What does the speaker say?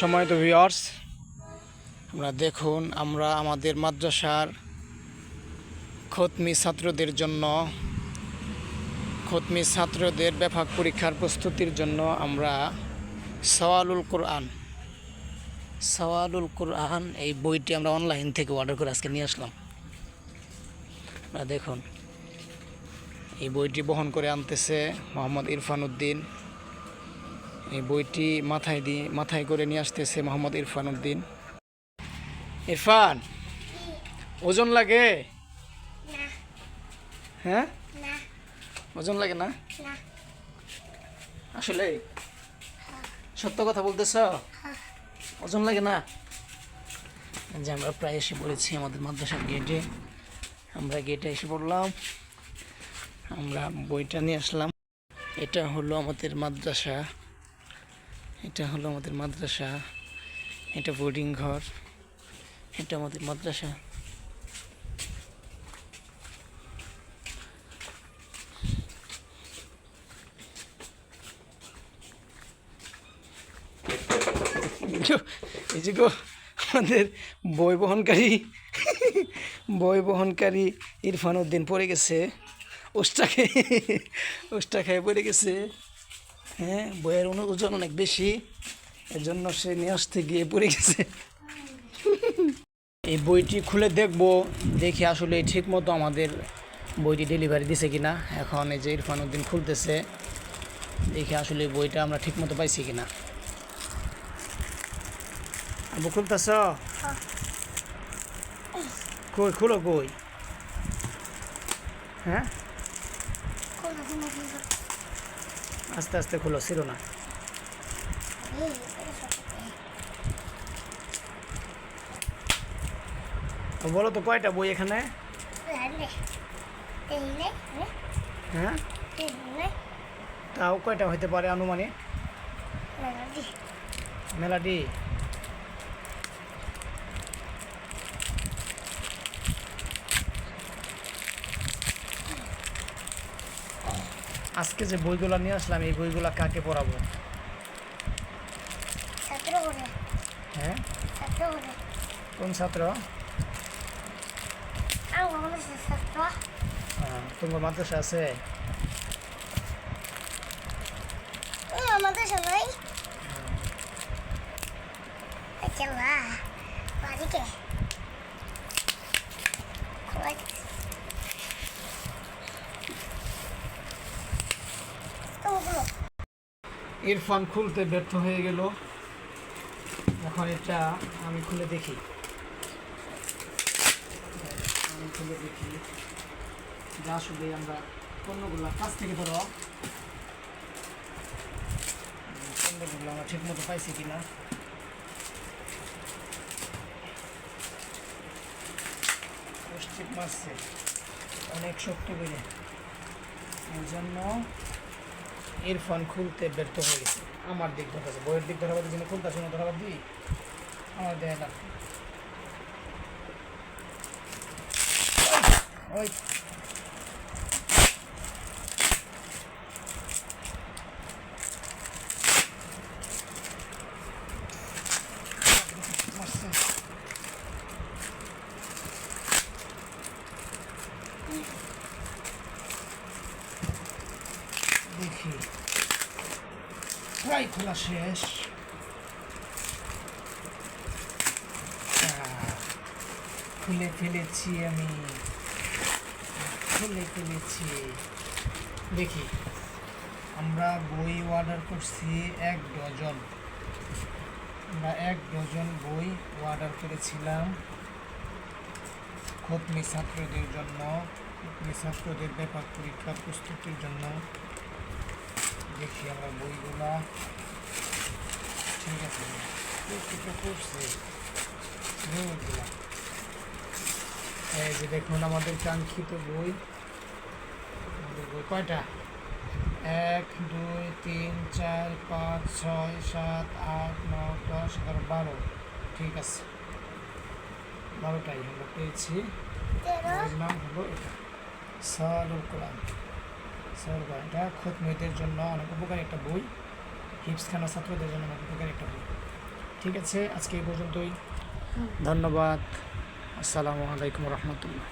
সময়ত ভিওয়ার্স আমরা দেখুন, আমরা আমাদের মাদ্রাসার খতমি ছাত্রদের জন্য, খতমি ছাত্রদের ব্যাপক পরীক্ষার প্রস্তুতির জন্য আমরা সওয়ালুল কোরআন সওয়ালুল কোরআন এই বইটি আমরা অনলাইন থেকে অর্ডার করে আজকে নিয়ে আসলাম। দেখুন, এই বইটি বহন করে আনতেছে মোহাম্মদ ইরফান উদ্দিন। এই বইটি মাথায় দিয়ে মাথায় করে নিয়ে আসতেছে মোহাম্মদ ইরফান উদ্দিন ইরফান ওজন লাগে? হ্যাঁ? ওজন লাগে না? না। আসলে? সত্য কথা বলতেছ? ওজন লাগে না? যে আমরা প্রায় এসে পড়েছি আমাদের মাদ্রাসার গেটে আমরা গেটে এসে পড়লাম। আমরা বইটা নিয়ে আসলাম। এটা হলো আমাদের মাদ্রাসা। এটা হলো আমাদের মাদ্রাসা, এটা বোর্ডিং ঘর, এটা আমাদের মাদ্রাসা। এই যে গো, আমাদের বই বহনকারী বই বহনকারী ইরফান উদ্দিন পড়ে গেছে ওষ্টা খেয়ে ওষ্টা খেয়ে পড়ে গেছে। হ্যাঁ বইয়ের ওজন অনেক বেশি। এর জন্য সে নিয়ে আসতে গিয়ে পড়ে গেছে। এই বইটি খুলে দেখব, দেখি আসলে ঠিক মতো আমাদের বইটি ডেলিভারি দিছে কিনা। এখন এই যে ইরফান উদ্দিন খুলতেছে, দেখি আসলে বইটা আমরা ঠিক মতো পাইছি কিনা। আবু খুলতেছ? কই, খুলো কই? হ্যাঁ? আস্তে আস্তে খুলো ছিল না। তো বলো তো কয়টা বই এখানে? হ্যাঁ? তাও কয়টা হইতে পারে আনুমানিক? মেলাডি। আজকে যে বইগুলো নিয়ে আসলাম এই বইগুলো কাকে পড়াবো? হ্যাঁ? কোন ছাত্র? হ্যাঁ, তোমার মাদ্রাসা আছে? ও আমাদের সবাই আচ্ছা ইরফান খুলতে ব্যর্থ হয়ে গেল। এখন এটা আমি খুলে দেখি। আমি খুলে দেখি। যা আসলে আমরা পণ্যগুলো কাছ থেকে ধরো। পণ্যগুলো আমরা ঠিক মতো পাইছি কিনা। পশ্চিম মারছে। অনেক শক্ত করে। এর জন্য ইরফান খুলতে ব্যর্থ হয়ে গেছে। আমার দিক ধরতেছে বইয়ের দিক ধরাবার জন্য খুলতেছে না ধরাবার দিই। আমার দেয় না। ওই। মারছে। দেখি প্রায় খোলা শেষ খুলে ফেলেছি আমি খুলে ফেলেছি দেখি আমরা বই অর্ডার করছি এক ডজন আমরা এক ডজন বই অর্ডার করেছিলাম খতমি ছাত্রদের জন্য খতমি ছাত্রদের ব্যাপক পরীক্ষার প্রস্তুতির জন্য। দেখি আমরা বইগুলা। ঠিক আছে। প্রস্তুত করছে বইগুলা। এই যে দেখুন আমাদের কাঙ্ক্ষিত বই। আমাদের বই কয়টা? এক দুই তিন চার পাঁচ ছয় সাত আট নয় দশ এগারো বারো। ঠিক আছে। বারোটাই আমরা পেয়েছি। নাম হলো এটা। কোরআন। কোরআন এটা খতমিদের জন্য অনেক উপকারী একটা বই। হিপসখানা ছাত্রদের জন্য অনেক উপকারী একটা বই। ঠিক ঠিক আছে আজকে এই পর্যন্তই। ধন্যবাদ। আসসালামু আলাইকুম রহমতুল্লাহ।